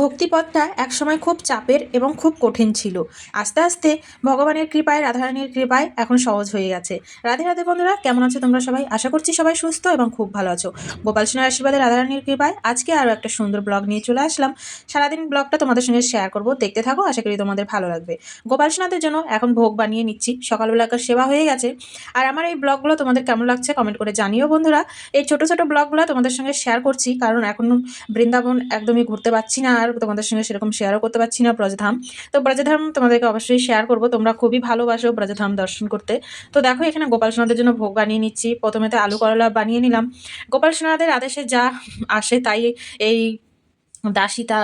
ভক্তিপথটা একসময় খুব চাপের এবং খুব কঠিন ছিল। আস্তে আস্তে ভগবানের কৃপায়, রাধারানীর কৃপায় এখন সহজ হয়ে গেছে। রাধে রাধে বন্ধুরা, কেমন আছো তোমরা সবাই? আশা করছি সবাই সুস্থ এবং খুব ভালো আছো। গোপাল সোনার আশীর্বাদে রাধারানীর কৃপায় আজকে আরও একটা সুন্দর ব্লগ নিয়ে চলে আসলাম। সারাদিন ব্লগটা তোমাদের সঙ্গে শেয়ার করব, দেখতে থাকো, আশা করি তোমাদের ভালো লাগবে। গোপাল সোনাদের জন্য এখন ভোগ বানিয়ে নিচ্ছি। সকালবেলাকার সেবা হয়ে গেছে। আর আমার এই ব্লগগুলো তোমাদের কেমন লাগছে কমেন্ট করে জানিও বন্ধুরা। এই ছোট ছোট ব্লগগুলো তোমাদের সঙ্গে শেয়ার করছি, কারণ এখন বৃন্দাবন একদমই ঘুরতে পারছি না আর তোমাদের সঙ্গে সেরকম শেয়ারও করতে পারছি না, ব্রজধাম। তো ব্রজধাম তোমাদেরকে অবশ্যই শেয়ার করব, তোমরা খুবই ভালোবাসো ব্রজধাম দর্শন করতে। তো দেখো, এখানে গোপাল সোনাদের জন্য ভোগ বানিয়ে নিচ্ছি। প্রথমে তো আলু করলা বানিয়ে নিলাম। গোপাল সোনাদের আদেশে যা আসে তাই এই দাসী তা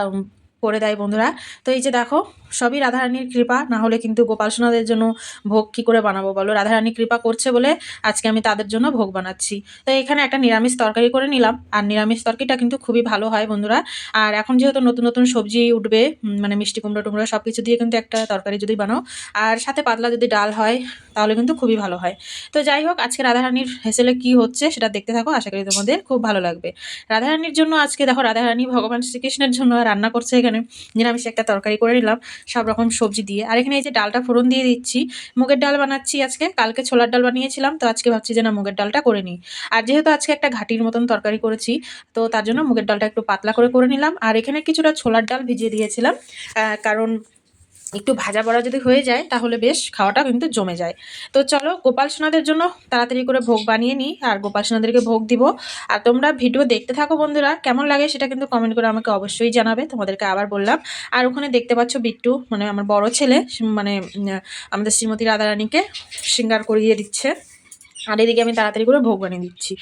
করে দেয় বন্ধুরা। তো এই যে দেখো, সবই রাধারানীর কৃপা, না হলে কিন্তু গোপাল সোনাদের জন্য ভোগ কী করে বানাবো বলো? রাধারানী কৃপা করছে বলে আজকে আমি তাদের জন্য ভোগ বানাচ্ছি। তো এখানে একটা নিরামিষ তরকারি করে নিলাম। আর নিরামিষ তরকারিটা কিন্তু খুবই ভালো হয় বন্ধুরা। আর এখন যেহেতু নতুন নতুন সবজি উঠবে মানে মিষ্টি কুমড়ো টুমড়ো সব কিছু দিয়ে কিন্তু একটা তরকারি যদি বানাও। আর সাথে পাতলা যদি ডাল হয়, তাহলে কিন্তু খুবই ভালো হয়। তো যাই হোক, আজকে রাধারানীর হেসেলে কি হচ্ছে সেটা দেখতে থাকো। আশা করি তোমাদের খুব ভালো লাগবে। রাধারানীর জন্য আজকে দেখো, রাধারানী ভগবান শ্রীকৃষ্ণের জন্য রান্না করছে এখানে। নিরামিষ একটা তরকারি করে নিলাম। সব রকম সবজি দিয়ে। আর এখানে এই যে ডালটা ফোড়ন দিয়ে দিচ্ছি। মুগের ডাল বানাচ্ছি আজকে। কালকে ছোলার ডাল বানিয়েছিলাম। তো আজকে ভাবছি যে না, মুগের ডালটা করে নিই। আর যেহেতু আজকে একটা ঘাটির মতন তরকারি করেছি, তো তার জন্য মুগের ডালটা একটু পাতলা করে করে নিলাম। আর এখানে কিছুটা ছোলার ডাল ভিজিয়ে দিয়েছিলাম। কারণ একটু ভাজা বড়া যদি হয়ে যায়, তাহলে বেশ খাওয়াটা কিন্তু জমে যায়। তো চলো গোপাল সোনাদের জন্য তাড়াতাড়ি করে ভোগ বানিয়ে নিই, আর গোপাল সোনাদেরকে ভোগ দিব। আর তোমরা ভিডিও দেখতে থাকো বন্ধুরা, কেমন লাগে সেটা কিন্তু কমেন্ট করে আমাকে অবশ্যই জানাবে, তোমাদেরকে আবার বললাম। আর ওখানে দেখতে পাচ্ছ বিট্টু মানে আমার বড় ছেলে মানে আমাদের শ্রীমতী রাধারানীকে সিঙ্গার করিয়ে দিচ্ছে। আর এদিকে আমি তাড়াতাড়ি করে ভোগ বানিয়ে দিচ্ছি।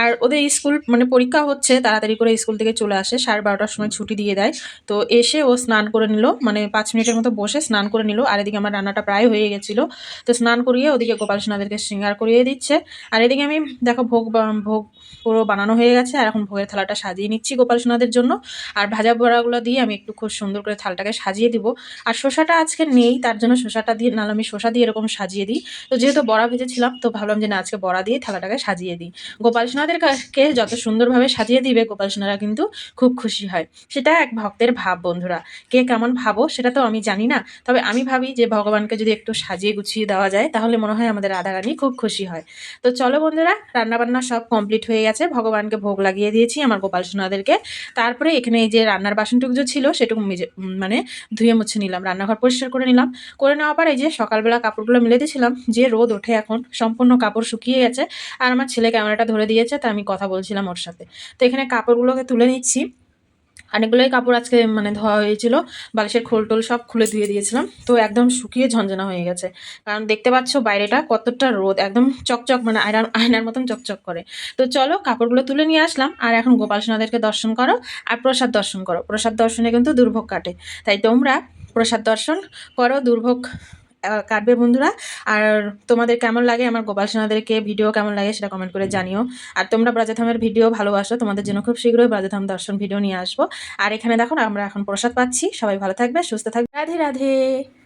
আর ওদের স্কুল মানে পরীক্ষা হচ্ছে, তাড়াতাড়ি করে স্কুল থেকে চলে আসে, সাড়ে বারোটার সময় ছুটি দিয়ে দেয়। তো এসে ও স্নান করে নিল মানে পাঁচ মিনিটের মতো বসে স্নান করে নিল। আর এদিকে আমার রান্নাটা প্রায় হয়ে গেছিল। তো স্নান করিয়ে ওদিকে গোপাল সোনাদেরকে শৃঙ্গার করিয়ে দিচ্ছে। আর এদিকে আমি, দেখো ভোগ ভোগ পুরো বানানো হয়ে গেছে। আর এখন ভোগের থালাটা সাজিয়ে নিচ্ছি গোপাল সোনাদের জন্য। আর ভাজা বড়াগুলো দিয়ে আমি একটু খুব সুন্দর করে থালটাকে সাজিয়ে দিব। আর শসাটা আজকে নেই, তার জন্য শসাটা দিয়ে, নাহলে আমি শসা দিয়ে এরকম সাজিয়ে দিই। তো যেহেতু বড়া ভেজেছিলাম, তো ভাবলাম যে না আজকে বড়া দিয়ে থালাটাকে সাজিয়ে দিই। গোপাল সোনাদের কাছে যত সুন্দরভাবে সাজিয়ে দিবে, গোপাল সোনারা কিন্তু খুব খুশি হয়। সেটা এক ভক্তের ভাব বন্ধুরা। কে কেমন ভাবো সেটা তো আমি জানি না। তবে আমি ভাবি যে ভগবানকে যদি একটু সাজিয়ে গুছিয়ে দেওয়া যায়, তাহলে মনে হয় আমাদের রাধারানী খুব খুশি হয়। তো চলো বন্ধুরা, রান্নাবান্না সব কমপ্লিট হয়ে গেছে। ভগবানকে ভোগ লাগিয়ে দিয়েছি আমার গোপাল সোনাদেরকে। তারপরে এখানে এই যে রান্নার বাসনটুকু যে ছিল, সেটুকু মানে ধুয়ে মুছে নিলাম। রান্নাঘর পরিষ্কার করে নিলাম। করে নেওয়ার পর এই যে সকালবেলা কাপড়গুলো মিলে দিয়েছিলাম, যে রোদ ওঠে এখন, সম্পূর্ণ কাপড় শুকিয়ে গেছে আর আমার ছেলে ক্যামেরাটা ধরে দিয়েছে তা আমি কথা বলছিলাম ওর সাথে। তো এখানে কাপড়গুলোকে তুলে নিচ্ছি। অনেকগুলোই কাপড় আজকে মানে ধোয়া হয়েছিল, বালিশের খোল টোল সব খুলে ধুয়ে দিয়েছিলাম। তো একদম শুকিয়ে ঝনঝনা হয়ে গেছে। কারণ দেখতে পাচ্ছ বাইরেটা কতটা রোদ, একদম চকচক মানে আয়নার আয়নার মতন চকচক করে। তো চলো কাপড়গুলো তুলে নিয়ে আসলাম। আর এখন গোপাল সোনাদেরকে দর্শন করো আর প্রসাদ দর্শন করো। প্রসাদ দর্শনে কিন্তু দুর্ভোগ কাটে। তাই তোমরা প্রসাদ দর্শন করো, দুর্ভোগ কাটবে বন্ধুরা। আর তোমাদের কেমন লাগে? আমার গোপাল সোনাদেরকে ভিডিও কেমন লাগে সেটা কমেন্ট করে জানিও। আর তোমরা ব্রাজাথামের ভিডিও ভালোবাসো, তোমাদের জন্য খুব শীঘ্রই ব্রাজাথাম দর্শন ভিডিও নিয়ে আসব। আর এখানে দেখো, আমরা এখন প্রসাদ পাচ্ছি। সবাই ভালো থাকবে, সুস্থ থাকবে। রাধে রাধে।